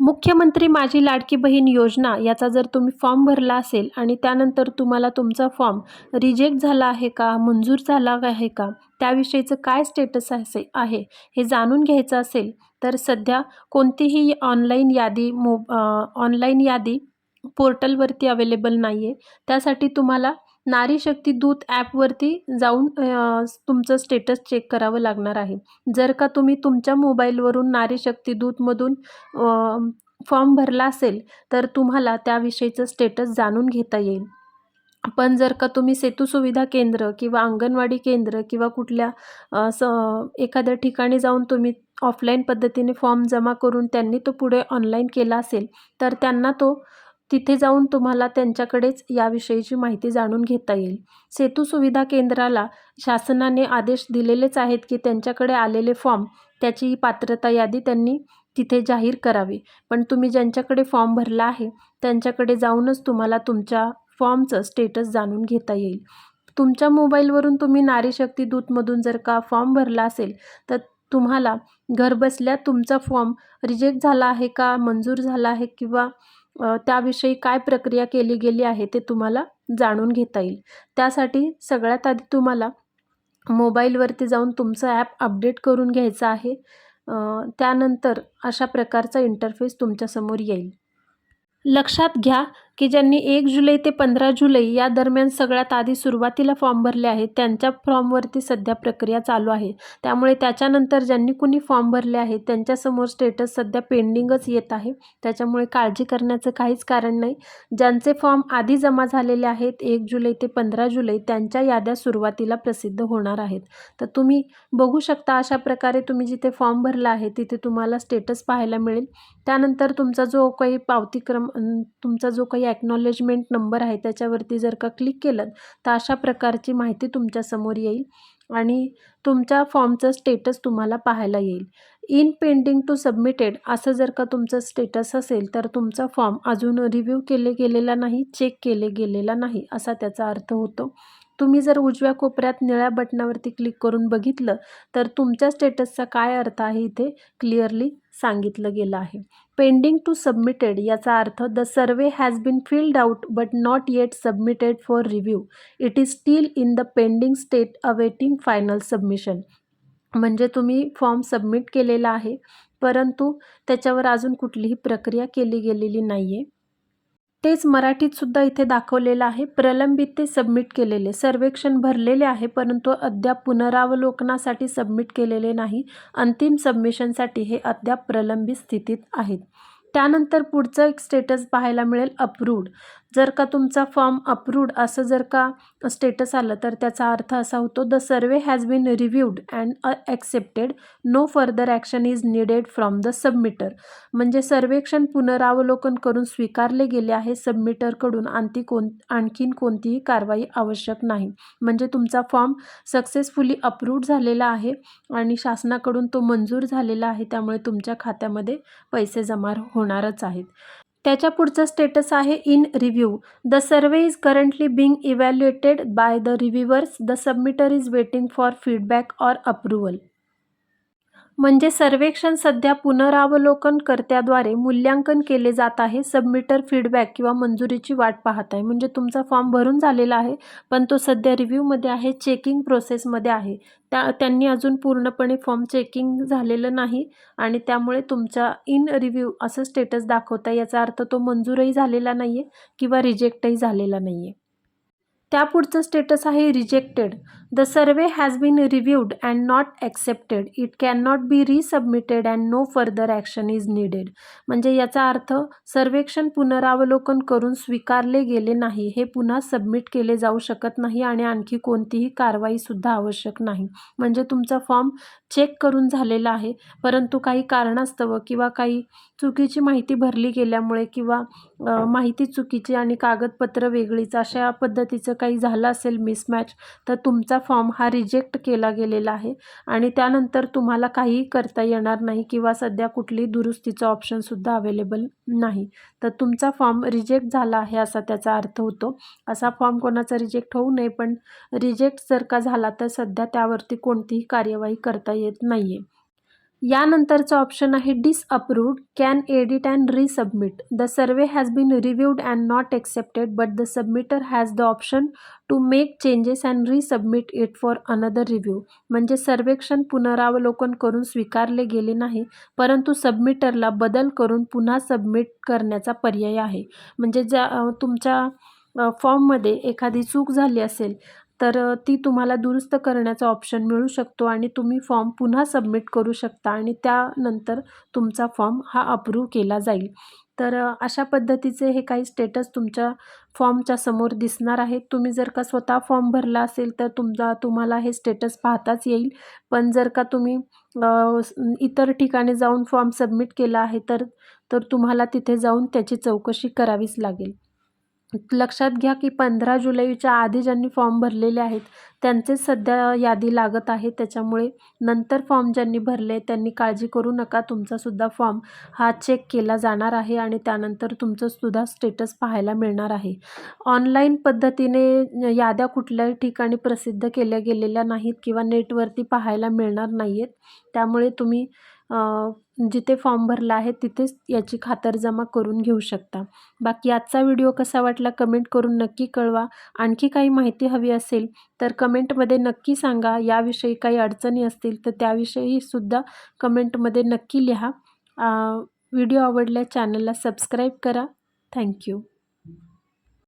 मुख्यमंत्री माझी लाडकी बहीण योजना याचा जर तुम्ही फॉर्म भरला असेल आणि त्यानंतर तुम्हाला तुमचा फॉर्म रिजेक्ट झाला आहे का मंजूर झाला आहे का त्याविषयीचं काय स्टेटस असे आहे हे जाणून घ्यायचं असेल तर सध्या कोणतीही ऑनलाईन यादी मो ऑनलाईन यादी पोर्टलवरती अवेलेबल नाही आहे त्यासाठी तुम्हाला नारी शक्ती दूत ॲपवरती जाऊन तुमचं स्टेटस चेक करावं लागणार आहे. जर का तुम्ही तुमच्या मोबाईलवरून नारी शक्ती दूतमधून फॉर्म भरला असेल तर तुम्हाला त्याविषयीचं स्टेटस जाणून घेता येईल. पण जर का तुम्ही सेतू सुविधा केंद्र किंवा अंगणवाडी केंद्र किंवा कुठल्या स एखाद्या ठिकाणी जाऊन तुम्ही ऑफलाईन पद्धतीने फॉर्म जमा करून त्यांनी तो पुढे ऑनलाईन केला असेल तर त्यांना तो तिथे जाऊन तुम्हाला त्यांच्याकडेच याविषयीची माहिती जाणून घेता येईल. सेतू सुविधा केंद्राला शासनाने आदेश दिलेलेच आहेत की त्यांच्याकडे आलेले फॉर्म त्याची पात्रता यादी त्यांनी तिथे जाहीर करावी. पण तुम्ही ज्यांच्याकडे फॉर्म भरला आहे त्यांच्याकडे जाऊनच तुम्हाला तुमच्या फॉर्मचं स्टेटस जाणून घेता येईल. तुमच्या मोबाईलवरून तुम्ही नारी शक्ती दूतमधून जर का फॉर्म भरला असेल तर तुम्हाला घरबसल्या तुमचा फॉर्म रिजेक्ट झाला आहे का मंजूर झाला आहे किंवा त्याविषयी काय प्रक्रिया केली गेली आहे ते तुम्हाला जाणून घेता येईल. त्यासाठी सगळ्यात आधी तुम्हाला मोबाईलवरती जाऊन तुमचं ॲप अपडेट करून घ्यायचं आहे. त्यानंतर अशा प्रकारचा इंटरफेस तुमच्यासमोर येईल. लक्षात घ्या की ज्यांनी एक जुलै ते पंधरा जुलै या दरम्यान सगळ्यात आधी सुरुवातीला फॉर्म भरले आहेत त्यांच्या फॉर्मवरती सध्या प्रक्रिया चालू आहे. त्यामुळे त्याच्यानंतर ज्यांनी कुणी फॉर्म भरले आहेत त्यांच्यासमोर स्टेटस सध्या पेंडिंगच येत आहे. त्याच्यामुळे काळजी करण्याचं काहीच कारण नाही. ज्यांचे फॉर्म आधी जमा झालेले आहेत एक जुलै ते पंधरा जुलै त्यांच्या याद्या सुरुवातीला प्रसिद्ध होणार आहेत. तर तुम्ही बघू शकता अशा प्रकारे तुम्ही जिथे फॉर्म भरला आहे तिथे तुम्हाला स्टेटस पाहायला मिळेल. त्यानंतर तुमचा जो काही पावती क्रम तुमचा जो काही ॲक्नॉलेजमेंट नंबर आहे त्याच्यावरती जर का क्लिक केलं तर अशा प्रकारची माहिती तुमच्यासमोर येईल आणि तुमच्या फॉर्मचं स्टेटस तुम्हाला पाहायला येईल. इन पेंडिंग टू सबमिटेड असं जर का तुमचं स्टेटस असेल तर तुमचा फॉर्म अजून रिव्ह्यू केले गेलेला नाही चेक केले गेलेला नाही असा त्याचा अर्थ होतो. तुम्ही जर उजव्या कोपऱ्यात निळ्या बटनावरती क्लिक करून बघितलं तर तुमच्या स्टेटसचा काय अर्थ आहे इथे? क्लिअरली सांगितलं गेलं आहे. पेंडिंग टू सबमिटेड याचा अर्थ the survey has been filled out but not yet submitted for review it is still in the pending state awaiting final submission म्हणजे तुम्ही फॉर्म सबमिट केलेला आहे परंतु त्याच्यावर अजून कुठलीही प्रक्रिया केली गेलेली नाही आहे तेच मराठीत सुद्धा इथे दाखवलेलं आहे. प्रलंबित ते सबमिट केलेले. सर्वेक्षण भरलेले आहे परंतु अद्याप पुनरावलोकनासाठी सबमिट केलेले नाही. अंतिम सबमिशनसाठी हे अद्याप प्रलंबित स्थितीत आहेत. त्यानंतर पुढचं एक स्टेटस पाहायला मिळेल अप्रूव्ड जर का तुमचा फॉर्म अप्रूव्ड असं जर का स्टेटस आलं तर त्याचा अर्थ असा होतो the survey has been reviewed and accepted. No further action is needed from the submitter. म्हणजे सर्वेक्षण पुनरावलोकन करून स्वीकारले गेले आहे सबमिटरकडून आणखी कोण आणखीन कोणतीही कारवाई आवश्यक नाही. म्हणजे तुमचा फॉर्म सक्सेसफुली अप्रूव्ड झालेला आहे आणि शासनाकडून तो मंजूर झालेला आहे त्यामुळे तुमच्या खात्यामध्ये पैसे जमा होणारच आहेत. त्याच्या पुढचं स्टेटस आहे in review the survey is currently being evaluated by the reviewers the submitter is waiting for feedback or approval म्हणजे सर्वेक्षण सध्या पुनरावलोकनकर्त्याद्वारे मूल्यांकन केले जात आहे सबमिटर फीडबॅक किंवा मंजुरीची वाट पाहत आहे. म्हणजे तुमचा फॉर्म भरून झालेला आहे पण तो सध्या रिव्ह्यूमध्ये आहे चेकिंग प्रोसेसमध्ये आहे. त्या त्यांनी अजून पूर्णपणे फॉर्म चेकिंग झालेलं नाही आणि त्यामुळे तुमचा इन रिव्ह्यू असं स्टेटस दाखवता याचा अर्थ तो मंजूरही झालेला नाही आहे किंवा रिजेक्टही झालेला नाही आहे त्यापुढचं स्टेटस आहे rejected the survey has been reviewed and not accepted it can not be resubmitted and no further action is needed म्हणजे याचा अर्थ सर्वेक्षण पुनरावलोकन करून स्वीकारले गेले नाही हे पुन्हा सबमिट केले जाऊ शकत नाही आणि आणखी कोणतीही कारवाईसुद्धा आवश्यक नाही. म्हणजे तुमचा फॉर्म चेक करून झालेला आहे परंतु काही कारणास्तव किंवा काही चुकीची माहिती भरली गेल्यामुळे किंवा माहिती चुकीची आणि कागदपत्र वेगळीच अशा पद्धतीचं काही झालं असेल मिसमॅच तर तुमचा फॉर्म हा रिजेक्ट केला गेलेला आहे आणि त्यानंतर तुम्हाला काहीही करता येणार नाही किंवा सध्या कुठली दुरुस्तीचं ऑप्शनसुद्धा अवेलेबल नाही. तर तुमचा फॉर्म रिजेक्ट झाला आहे असा त्याचा अर्थ होतो. असा फॉर्म कोणाचा रिजेक्ट होऊ नये पण रिजेक्ट जर का झाला तर सध्या त्यावरती कोणतीही कार्यवाही करता येत नाही आहे यानंतरचं ऑप्शन आहे disapproved can edit and resubmit the survey has been reviewed and not accepted but the submitter has the option to make changes and resubmit it for another review म्हणजे सर्वेक्षण पुनरावलोकन करून स्वीकारले गेले नाही परंतु सबमिटरला बदल करून पुन्हा सबमिट करण्याचा पर्याय आहे. म्हणजे ज्या तुमच्या फॉर्ममध्ये एखादी चूक झाली असेल तर ती तुम्हाला दुरुस्त करण्याचा ऑप्शन मिळू शकतो आणि तुम्ही फॉर्म पुन्हा सबमिट करू शकता आणि त्यानंतर तुमचा फॉर्म हा अप्रूव्ह केला जाईल. तर अशा पद्धतीचे हे काही स्टेटस तुमच्या फॉर्मच्या समोर दिसणार आहेत. तुम्ही जर का स्वतः फॉर्म भरला असेल तर तुमचा तुम्हाला हे स्टेटस पाहताच येईल. पण जर का तुम्ही इतर ठिकाणी जाऊन फॉर्म सबमिट केला आहे तर तर तुम्हाला तिथे जाऊन त्याची चौकशी करावीच लागेल. लक्षात घ्या की पंधरा जुलैच्या आधी ज्यांनी फॉर्म भरलेले आहेत त्यांचेच सध्या यादी लागत आहे. त्याच्यामुळे नंतर फॉर्म ज्यांनी भरले त्यांनी काळजी करू नका. तुमचासुद्धा फॉर्म हा चेक केला जाणार आहे आणि त्यानंतर तुमचंसुद्धा स्टेटस पाहायला मिळणार आहे. ऑनलाईन पद्धतीने याद्या कुठल्याही ठिकाणी प्रसिद्ध केल्या गेलेल्या नाहीत किंवा नेटवरती पाहायला मिळणार नाही आहेत त्यामुळे तुम्ही जिथे फॉर्म भरला आहे तिथेच याची खातरजमा करून घेऊ शकता. बाकी आजचा व्हिडिओ कसा वाटला कमेंट करून नक्की कळवा. आणखी काही माहिती हवी असेल तर कमेंटमध्ये नक्की सांगा. याविषयी काही अडचणी असतील तर त्याविषयीसुद्धा कमेंटमध्ये नक्की लिहा. व्हिडिओ आवडल्या चॅनलला सबस्क्राईब करा. थँक्यू.